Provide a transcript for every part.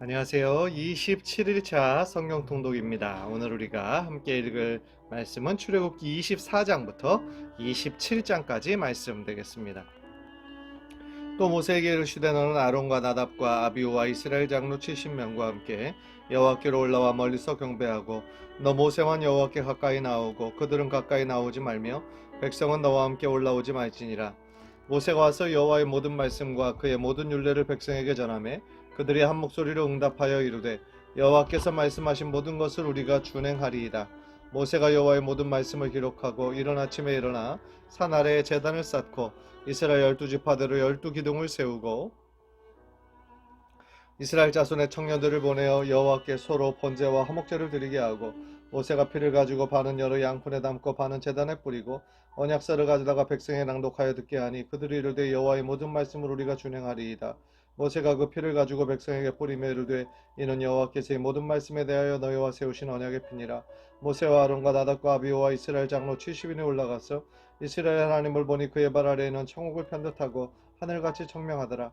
안녕하세요. 27일차 성경 통독입니다. 오늘 우리가 함께 읽을 말씀은 출애굽기 24장부터 27장까지 말씀 되겠습니다. 또 모세에게 이르시되 너는 아론과 나답과 아비우와 이스라엘 장로 70명과 함께 여호와께로 올라와 멀리서 경배하고 너 모세와 여호와께 가까이 나오고 그들은 가까이 나오지 말며 백성은 너와 함께 올라오지 말지니라 모세가 와서 여호와의 모든 말씀과 그의 모든 율례를 백성에게 전하매 그들이 한 목소리로 응답하여 이르되 여호와께서 말씀하신 모든 것을 우리가 준행하리이다. 모세가 여호와의 모든 말씀을 기록하고 이른 아침에 일어나 산 아래에 제단을 쌓고 이스라엘 열두 지파대로 열두 기둥을 세우고 이스라엘 자손의 청년들을 보내어 여호와께 서로 번제와 화목제를 드리게 하고 모세가 피를 가지고 반은 여러 양푼에 담고 반은 제단에 뿌리고 언약서를 가져다가 백성에 낭독하여 듣게 하니 그들이 이르되 여호와의 모든 말씀을 우리가 준행하리이다. 모세가 그 피를 가지고 백성에게 뿌리며 이르되 이는 여호와께서의 모든 말씀에 대하여 너희와 세우신 언약의 피니라 모세와 아론과 나답과 아비오와 이스라엘 장로 70인이 올라가서 이스라엘 하나님을 보니 그의 발 아래에는 천국을 편듯하고 하늘같이 청명하더라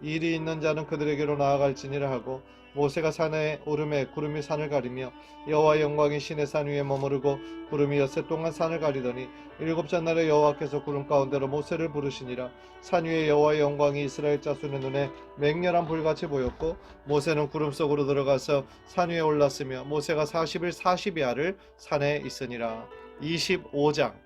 일이 있는 자는 그들에게로 나아갈지니라 하고 모세가 산에 오름에 구름이 산을 가리며 여호와의 영광이 신의 산 위에 머무르고 구름이 엿새 동안 산을 가리더니 일곱 잔날에 여호와께서 구름 가운데로 모세를 부르시니라. 산 위에 여호와의 영광이 이스라엘 자손의 눈에 맹렬한 불같이 보였고 모세는 구름 속으로 들어가서 산 위에 올랐으며 모세가 40일 40야를 산에 있으니라. 25장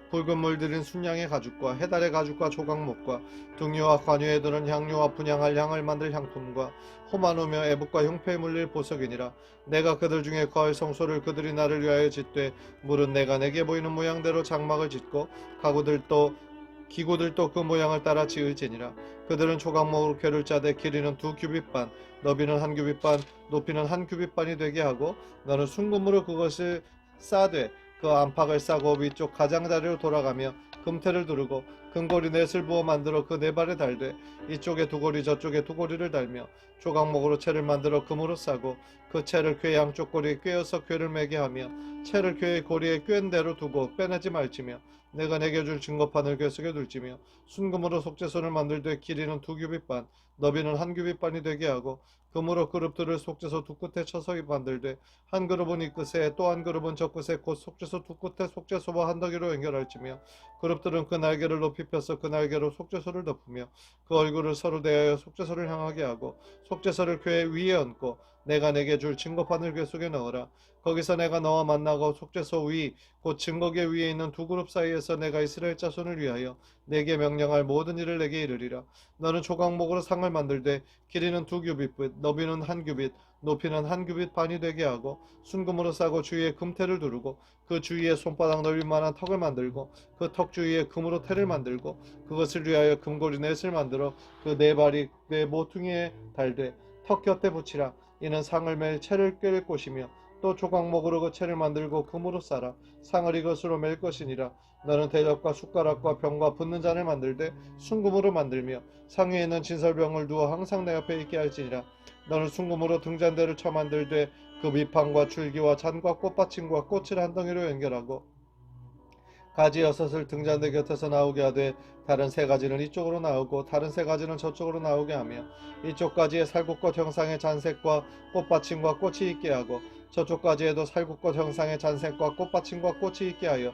붉은 물들인 순양의 가죽과 해달의 가죽과 조각목과 등유와 관유에 드는 향료와 분향할 향을 만들 향품과 호마노며 애북과 흉패에 물릴 보석이니라. 내가 그들 중에 거할 성소를 그들이 나를 위하여 짓되 물은 내가 내게 보이는 모양대로 장막을 짓고 가구들도 기구들도 그 모양을 따라 지을지니라. 그들은 조각목으로 궤를 짜되 길이는 두 규빗 반 너비는 한 규빗 반 높이는 한 규빗 반이 되게 하고 너는 순금으로 그것을 싸되 그 안팎을 싸고 위쪽 가장자리로 돌아가며 금태를 두르고 금고리 넷을 부어 만들어 그 네 발에 달되 이쪽에 두 고리 저쪽에 두 고리를 달며 조각목으로 채를 만들어 금으로 싸고 그 채를 궤 양쪽 고리에 꿰어서 궤를 매게 하며 채를 궤의 고리에 꿰은 대로 두고 빼내지 말지며 내가 내게 줄 증거판을 궤 속에 둘지며 순금으로 속죄손을 만들되 길이는 두 규빗 반 너비는 한 규빗 반이 되게 하고 금으로 그룹들을 속죄소 두 끝에 쳐서 만들되 한 그룹은 이 끝에 또 한 그룹은 저 끝에 곧 속죄소 두 끝에 속죄소와 한 더기로 연결할지며 그룹들은 그 날개를 높이 펴서 그 날개로 속죄소를 덮으며 그 얼굴을 서로 대하여 속죄소를 향하게 하고 속죄소를 궤 위에 얹고 내가 내게 줄 증거판을 궤 속에 넣어라. 거기서 내가 너와 만나고 속죄소 위 곧 증거계 위에 있는 두 그룹 사이에서 내가 이스라엘 자손을 위하여 내게 명령할 모든 일을 내게 이르리라. 너는 조각목으로 상을 만들되 길이는 두 규빗 너비는 한 규빗 높이는 한 규빗 반이 되게 하고 순금으로 싸고 주위에 금태를 두르고 그 주위에 손바닥 넓이만한 턱을 만들고 그 턱 주위에 금으로 태를 만들고 그것을 위하여 금고리 넷을 만들어 그 네 발이 네 모퉁이에 달되 턱 곁에 붙이라. 이는 상을 맬 채를 꿰를 곳이며 또 조각목으로 그 채를 만들고 금으로 싸라. 상을 이것으로 맬 것이니라 너는 대접과 숟가락과 병과 붓는 잔을 만들되 순금으로 만들며 상 위에 있는 진설병을 두어 항상 내 옆에 있게 할지니라. 너는 순금으로 등잔대를 쳐 만들되 그 밑판과 줄기와 잔과 꽃받침과 꽃을 한 덩이로 연결하고 가지 여섯을 등잔대 곁에서 나오게 하되 다른 세 가지는 이쪽으로 나오고 다른 세 가지는 저쪽으로 나오게 하며 이쪽 가지에 살구꽃 형상의 잔색과 꽃받침과 꽃이 있게 하고 저쪽 가지에도 살구꽃 형상의 잔색과 꽃받침과 꽃이 있게 하여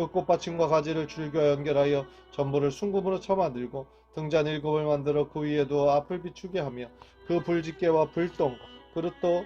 그그 꽃받침과 가지를 줄겨 연결하여 전부를 순금으로 쳐 만들고 등잔 일곱을 만들어 그 위에 두어 앞을 비추게 하며 그 불집게와 불똥 그릇도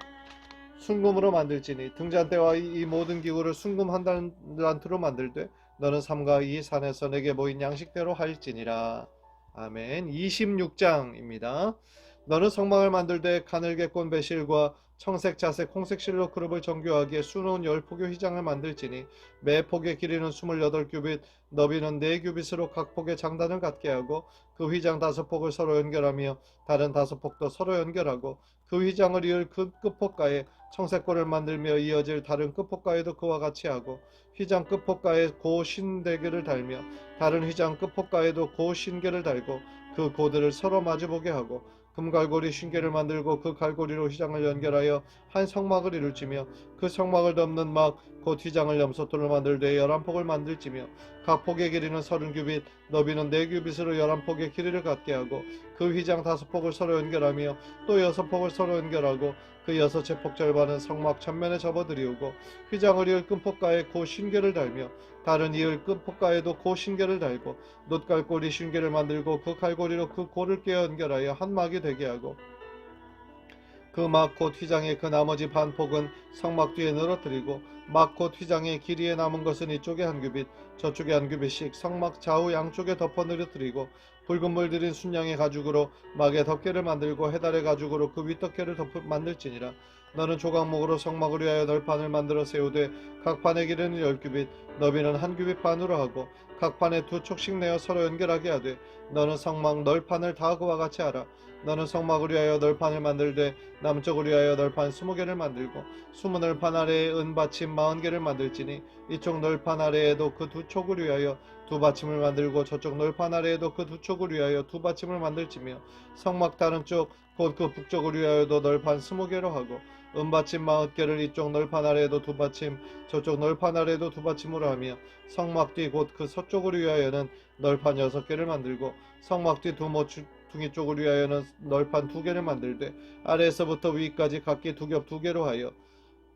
순금으로 만들지니 등잔대와 이, 이 모든 기구를 순금 한 달란트로 만들되 너는 삼가 이 산에서 내게 모인 양식대로 할지니라. 아멘. 26장입니다. 너는 성막을 만들되 가늘게 꼰 배실과 청색, 자색, 홍색 실로 그룹을 정교하게 수놓은 열 폭의 휘장을 만들지니 매 폭의 길이는 28규빗, 너비는 4규빗으로 각 폭의 장단을 갖게 하고 그 휘장 다섯 폭을 서로 연결하며 다른 다섯 폭도 서로 연결하고 그 휘장을 이을 그 끝폭가에 청색골을 만들며 이어질 다른 끝폭가에도 그와 같이 하고 휘장 끝폭가에 고 신대기를 달며 다른 휘장 끝폭가에도 고 신계를 달고 그 고들을 서로 마주보게 하고 금갈고리 신계를 만들고 그 갈고리로 휘장을 연결하여 한 성막을 이룰지며 그 성막을 덮는 막 곧 휘장을 염소돌로 만들되 열한 폭을 만들지며 각 폭의 길이는 서른 규빗 너비는 네 규빗으로 열한 폭의 길이를 갖게 하고 그 휘장 다섯 폭을 서로 연결하며 또 여섯 폭을 서로 연결하고 그 여섯째 폭 절반은 성막 전면에 접어들이우고 휘장을 이을 끈폭가에 고 신계를 달며 다른 이을 끈폭가에도 고 신계를 달고 놋갈고리 신계를 만들고 그 갈고리로 그 고를 깨어 연결하여 한 막이 되게 하고 그막곧 휘장의 그 나머지 반폭은 성막 뒤에 늘어뜨리고 막곧 휘장의 길이에 남은 것은 이쪽에 한 규빗 저쪽에 한 규빗씩 성막 좌우 양쪽에 덮어 늘어뜨리고 붉은 물 들인 순양의 가죽으로 막의 덮개를 만들고 해달의 가죽으로 그 윗덮개를 덮어 만들지니라 너는 조각목으로 성막을 위하여 널판을 만들어 세우되 각 판의 길이는 열 규빗 너비는 한 규빗 반으로 하고 각 판에 두 촉씩 내어 서로 연결하게 하되 너는 성막 널판을 다 그와 같이 하라. 너는 성막을 위하여 널판을 만들되 남쪽을 위하여 널판 스무 개를 만들고 스무 널판 아래에 은 받침 마흔 개를 만들지니 이쪽 널판 아래에도 그 두 촉을 위하여 두 받침을 만들고 저쪽 널판 아래에도 그 두 촉을 위하여 두 받침을 만들지며 성막 다른 쪽 곧 그 북쪽을 위하여도 널판 스무 개로 하고 은받침 마흔 개를 이쪽 널판 아래에도 두 받침 저쪽 널판 아래에도 두 받침으로 하며 성막 뒤 곧 그 서쪽을 위하여는 널판 여섯 개를 만들고 성막 뒤 두 모퉁이 쪽을 위하여는 널판 두 개를 만들되 아래에서부터 위까지 각기 두 겹 두 개로 하여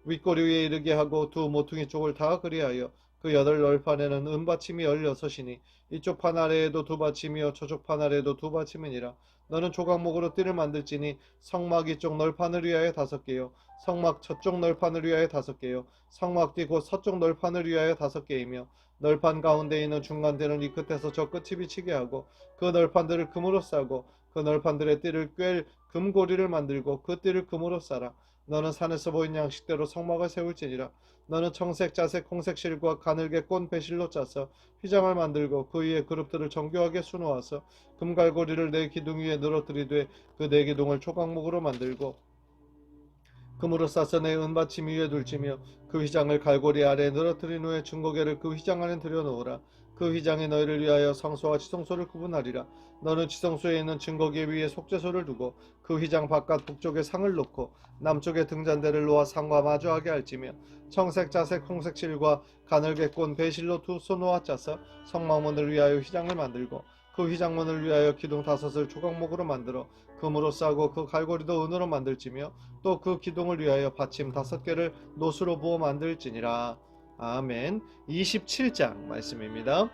윗꼬리 위에 이르게 하고 두 모퉁이 쪽을 다 그리하여 그 여덟 널판에는 은받침이 열여섯이니 이쪽 판 아래에도 두 받침이요 저쪽 판 아래에도 두 받침이니라 너는 조각목으로 띠를 만들지니 성막 이쪽 널판을 위하여 다섯 개요. 성막 저쪽 널판을 위하여 다섯 개요. 성막 뒤곧 서쪽 널판을 위하여 다섯 개이며 널판 가운데 있는 중간대는 이 끝에서 저 끝이 비치게 하고 그 널판들을 금으로 싸고 그 널판들의 띠를 꿰 금고리를 만들고 그 띠를 금으로 싸라 너는 산에서 보인 양식대로 성막을 세울지니라. 너는 청색, 자색, 홍색 실과 가늘게 꼰 배실로 짜서 휘장을 만들고 그 위에 그룹들을 정교하게 수놓아서 금갈고리를 네 기둥 위에 늘어뜨리되 그 네 기둥을 초각목으로 만들고 금으로 싸서 내 은받침 위에 둘지며 그 휘장을 갈고리 아래에 늘어뜨린 후에 중고개를 그 휘장 안에 들여놓으라 그 휘장이 너희를 위하여 성소와 지성소를 구분하리라. 너는 지성소에 있는 증거기 위에 속죄소를 두고 그 휘장 바깥 북쪽에 상을 놓고 남쪽에 등잔대를 놓아 상과 마주하게 할지며 청색 자색 홍색 실과 가늘게 꼰 배실로 두 소놓아 짜서 성막문을 위하여 휘장을 만들고 그 휘장문을 위하여 기둥 다섯을 조각목으로 만들어 금으로 싸고 그 갈고리도 은으로 만들지며 또 그 기둥을 위하여 받침 다섯 개를 노수로 부어 만들지니라 아멘 27장 말씀입니다.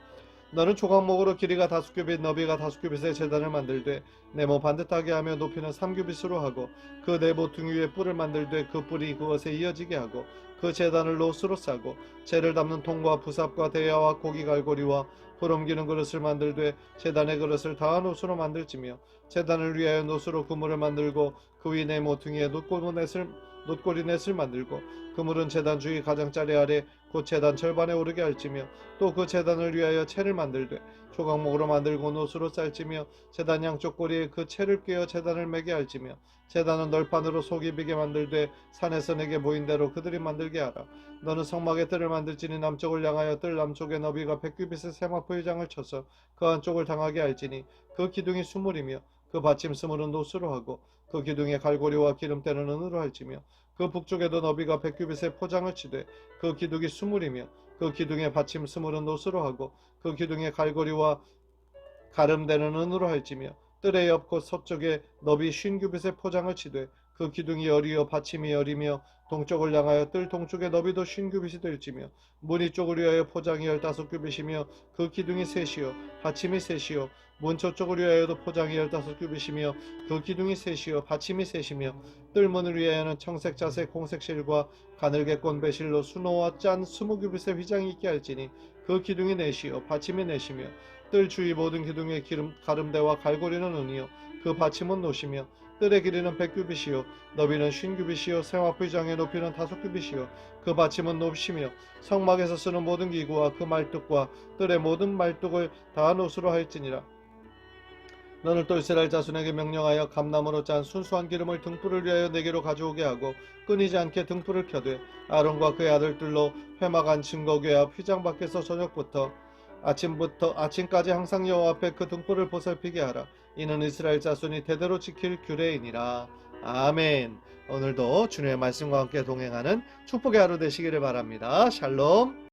너는 조각목으로 길이가 다섯 규빗, 너비가 다섯 규빗의 재단을 만들되 네모 반듯하게 하며 높이는 삼 규빗으로 하고 그 네모퉁이 위에 뿔을 만들되 그 뿔이 그것에 이어지게 하고 그 재단을 노수로 싸고 재를 담는 통과 부삽과 대야와 고기 갈고리와 불 옮기는 그릇을 만들되 재단의 그릇을 다 노수로 만들지며 재단을 위하여 노수로 그물을 만들고 그위 놋고리 넷을 놋고리 넷을 만들고 그물은 재단 주위 가장자리 아래 곧 재단 절반에 오르게 할지며 또 그 재단을 위하여 채를 만들되 조각목으로 만들고 노수로 쌀지며 재단 양쪽 꼬리에 그 채를 꿰어 재단을 매게 할지며 재단은 널판으로 속이 비게 만들되 산에서 내게 보인 대로 그들이 만들게 하라. 너는 성막의 뜰을 만들지니 남쪽을 향하여 뜰 남쪽의 너비가 백규빗의 세마포 의 장을 쳐서 그 안쪽을 당하게 할지니 그 기둥이 수물이며 그 받침 스물은 노수로 하고 그 기둥의 갈고리와 기름때는 은으로 할지며 그 북쪽에도 너비가 백규빗의 포장을 치되 그 기둥이 수물이며 그 기둥의 받침 스물은 노수로 하고 그 기둥의 갈고리와 가름대는 은으로 할지며 뜰의 옆곧 서쪽에 너비 쉰 규빗의 포장을 치되 그 기둥이 열이요 받침이 열이며 동쪽을 향하여 뜰 동쪽의 너비도 쉰 규빗이 될지며 문이 쪽을 위하여 포장이 열다섯 규빗이며 그 기둥이 셋이요 받침이 셋이요 문 저쪽을 위하여도 포장이 열다섯 규빗이며 그 기둥이 셋이요 받침이 셋이며 뜰 문을 위하여는 청색 자색 공색 실과 가늘게 꼰 배실로 수노와 짠 스무 규빗의 휘장이 있게 할지니 그 기둥이 넷이요 받침이 넷이며 뜰 주위 모든 기둥의 기름 가름대와 갈고리는 은이요 그 받침은 노시며 뜰의 길이는 백규빗이요 너비는 쉰 규빗이요 세마포장의 높이는 다섯 규빗이요 그 받침은 높이며 성막에서 쓰는 모든 기구와 그 말뚝과 뜰의 모든 말뚝을 다 노수로 할지니라 너는 또 이스라엘 자손에게 명령하여 감나무로 짠 순수한 기름을 등불을 위하여 내게로 가져오게 하고 끊이지 않게 등불을 켜되 아론과 그의 아들들로 회막안 증거궤 앞 휘장 밖에서 저녁부터 아침부터 아침까지 항상 여호와 앞에 그 등불을 보살피게 하라. 이는 이스라엘 자손이 대대로 지킬 규례이니라. 아멘. 오늘도 주님의 말씀과 함께 동행하는 축복의 하루 되시기를 바랍니다. 샬롬.